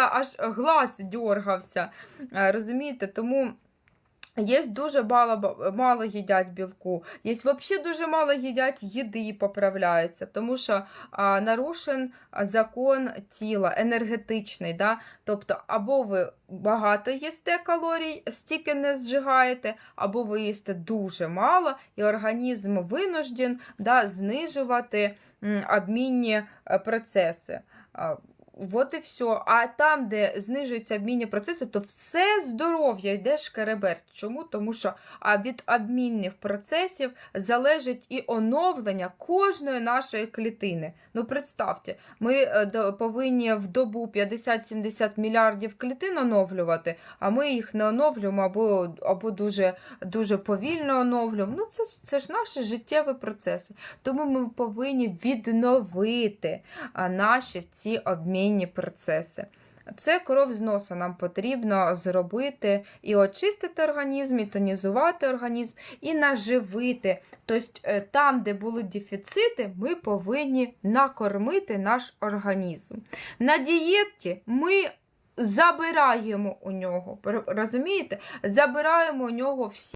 аж глаз дергався. Е, Розумієте? Тому. Є дуже мало, мало їдять білку, є взагалі дуже мало їдять їди і поправляються, тому що а, нарушен закон тіла, енергетичний. Да? Тобто, або ви багато їсте калорій, стільки не зжигаєте, або ви їсте дуже мало, і організм винужден да, знижувати м, обмінні е, процеси. От і все. А там, де знижуються обмінні процеси, то все здоров'я йде шкереберть. Чому? Тому що від обмінних процесів залежить і оновлення кожної нашої клітини. Ну, представте, ми е, повинні в добу 50-70 мільярдів клітин оновлювати, а ми їх не оновлюємо або, або дуже, дуже повільно оновлюємо. Ну, це, це ж наші життєві процеси. Тому ми повинні відновити наші ці обмінні процеси. Це кров з носа нам потрібно зробити і очистити організм, і тонізувати організм, і наживити. Тобто там, де були дефіцити, ми повинні накормити наш організм. На дієті ми забираємо у нього, розумієте? Забираємо у нього всі.